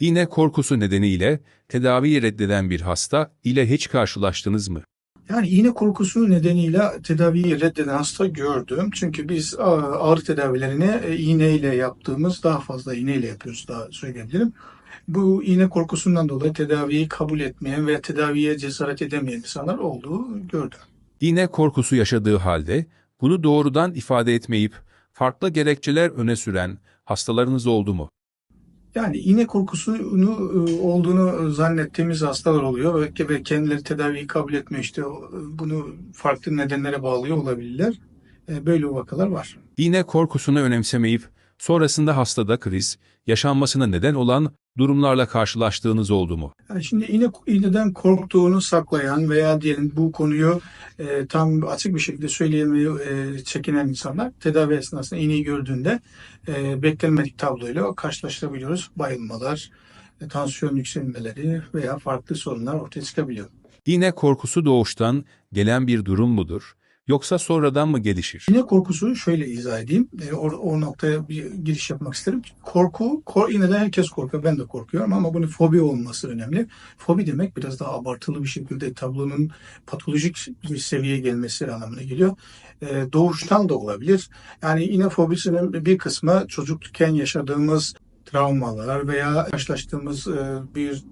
İğne korkusu nedeniyle tedaviyi reddeden bir hasta ile hiç karşılaştınız mı? Yani iğne korkusu nedeniyle tedaviyi reddeden hasta gördüm. Çünkü biz ağrı tedavilerini e, iğneyle yaptığımız, daha fazla iğneyle yapıyoruz daha söyleyebilirim. Bu iğne korkusundan dolayı tedaviyi kabul etmeyen veya tedaviye cesaret edemeyen insanlar olduğu gördüm. İğne korkusu yaşadığı halde bunu doğrudan ifade etmeyip farklı gerekçeler öne süren hastalarınız oldu mu? Yani iğne korkusunu e, olduğunu zannettiğimiz hastalar oluyor ve- kendileri tedaviyi kabul etmiyor işte bunu farklı nedenlere bağlıyor olabilirler. E, Böyle vakalar var. İğne korkusunu önemsemeyip sonrasında hastada kriz, yaşanmasına neden olan durumlarla karşılaştığınız oldu mu? Yani şimdi iğne, iğneden korktuğunu saklayan veya diyelim bu konuyu e, tam açık bir şekilde söyleyemeyi e, çekinen insanlar tedavi esnasında iğneyi gördüğünde e, beklenmedik tabloyla karşılaştırabiliyoruz. Bayılmalar, e, tansiyon yükselmeleri veya farklı sorunlar ortaya çıkabiliyor. İğne korkusu doğuştan gelen bir durum mudur? Yoksa sonradan mı gelişir? İğne korkusu şöyle izah edeyim. E, o, o noktaya bir giriş yapmak isterim. Korku, kor, iğneden herkes korkuyor. Ben de korkuyorum ama bunun fobi olması önemli. Fobi demek biraz daha abartılı bir şekilde tablonun patolojik bir seviyeye gelmesi anlamına geliyor. E, doğuştan da olabilir. Yani iğne fobisinin bir kısmı çocukken yaşadığımız travmalar veya karşılaştığımız e, bir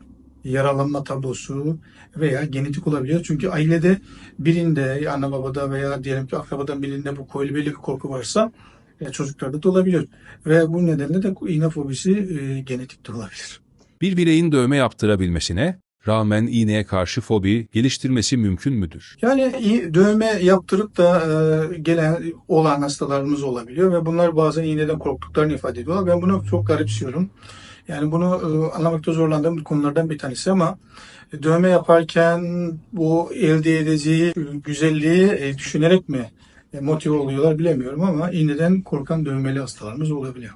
yaralanma tablosu veya genetik olabiliyor. Çünkü ailede birinde, anne babada veya diyelim ki akrabadan birinde bu koylu bir korku varsa e, çocuklarda da olabiliyor. Ve bu nedenle de iğne fobisi e, genetik de olabilir. Bir bireyin dövme yaptırabilmesine rağmen iğneye karşı fobi geliştirmesi mümkün müdür? Yani dövme yaptırıp da e, gelen olan hastalarımız olabiliyor ve bunlar bazen iğneden korktuklarını ifade ediyorlar. Ben bunu çok garipsiyorum. Yani bunu e, anlamakta zorlandığım konulardan bir tanesi ama dövme yaparken bu elde edeceği güzelliği e, düşünerek mi e, motive oluyorlar bilemiyorum ama iğneden korkan dövmeli hastalarımız olabiliyor.